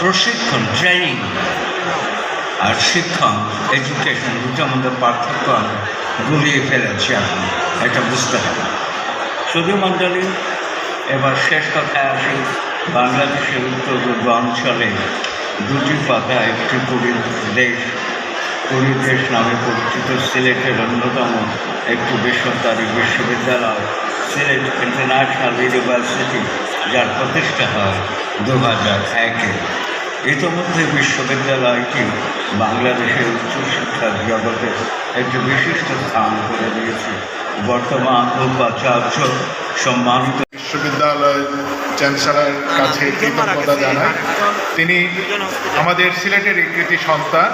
প্রশিক্ষণ ট্রেনিং আর শিক্ষণ এডুকেশন দুটোর মধ্যে পার্থক্য গুলিয়ে ফেলেছি এখন, এটা বুঝতে হবে। শুধু মণ্ডলী এবার শেষ কথায় আসি, বাংলাদেশের উত্তর পূর্ব অঞ্চলে দুটি পাতা একটি পুরী দেশ পুরী দেশ নামে পরিচিত সিলেটের অন্যতম একটি বেসরকারি বিশ্ববিদ্যালয়, সিলেট ইন্টারন্যাশনাল ইউনিভার্সিটি, যার প্রতিষ্ঠা হয় দু হাজার একে। ইতিমধ্যে বিশ্ববিদ্যালয়টি বাংলাদেশের উচ্চশিক্ষার জগতে একটি বিশিষ্ট স্থান করে দিয়েছে। বর্তমান উপাচার্য সম্মানিত বিশ্ববিদ্যালয় চ্যান্সেলর কাছে কৃতজ্ঞতা জানাই। তিনি আমাদের সিলেটের এই কৃতি সন্তান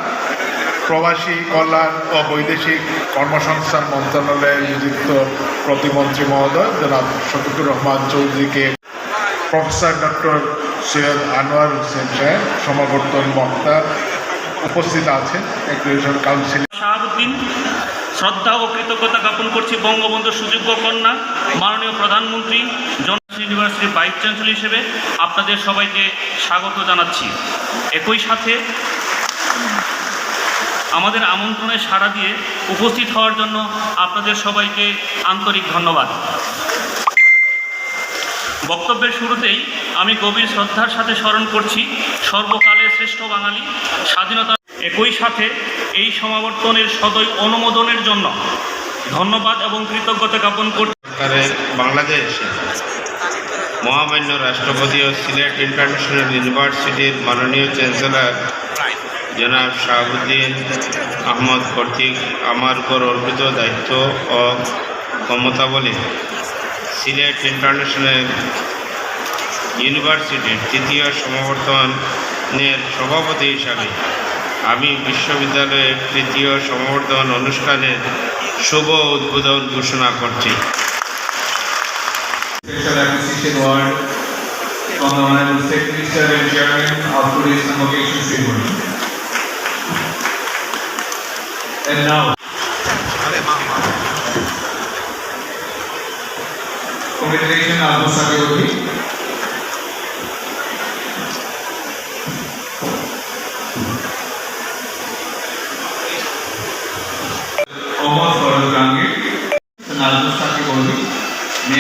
প্রবাসী কল্যাণ ও বৈদেশিক কর্মসংস্থান মন্ত্রণালয়ে নিযুক্ত প্রতিমন্ত্রী মহোদয় জনাব শফিকুর রহমান চৌধুরীকে প্রফেসর ডক্টর সৈয়দ আনোয়ার হোসেন সাহেব, সমাবর্তন বক্তা উপস্থিত আছেন। এগ্রিগেশন কাউন্সিল শাহাবুদ্দিন, শ্রদ্ধা ও কৃতজ্ঞতা জ্ঞাপন করছি বঙ্গবন্ধু সুযোগ্য কন্যা, মাননীয় প্রধানমন্ত্রী, জন ইউনিভার্সিটির ভাইস চ্যান্সেলর হিসেবে আপনাদের সবাইকে স্বাগত জানাচ্ছি। একই সাথে আমাদের আমন্ত্রণে সাড়া দিয়ে উপস্থিত হওয়ার জন্য আপনাদের সবাইকে আন্তরিক ধন্যবাদ। বক্তব্যের শুরুতেই আমি গভীর শ্রদ্ধার সাথে স্মরণ করছি সর্বকালের শ্রেষ্ঠ বাঙালি, স্বাধীনতা একই সাথে এই সমাবর্তনের সদয় অনুমোদনের জন্য ধন্যবাদ এবং কৃতজ্ঞতা জ্ঞাপন করছি। বাংলাদেশে মহামান্য রাষ্ট্রপতি ও সিলেট ইন্টারন্যাশনাল ইউনিভার্সিটির মাননীয় চ্যান্সেলর জনাব শাহাবুদ্দিন আহমদ কর্তৃক আমার উপর অর্পিত দায়িত্ব ও ক্ষমতাবলী সিলেট ইন্টারন্যাশনাল ইউনিভার্সিটির তৃতীয় সমাবর্তনের সভাপতি হিসাবে আমি বিশ্ববিদ্যালয়ের তৃতীয় সমাবর্তন অনুষ্ঠানের শুভ উদ্বোধন ঘোষণা করছি. Congratulations, Abu Sakiroti.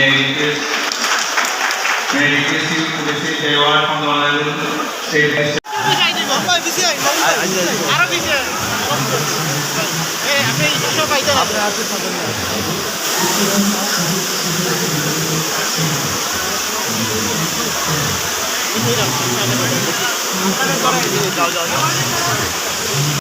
May request, may request you to receive the award from the Honorable State Minister. যাও যাও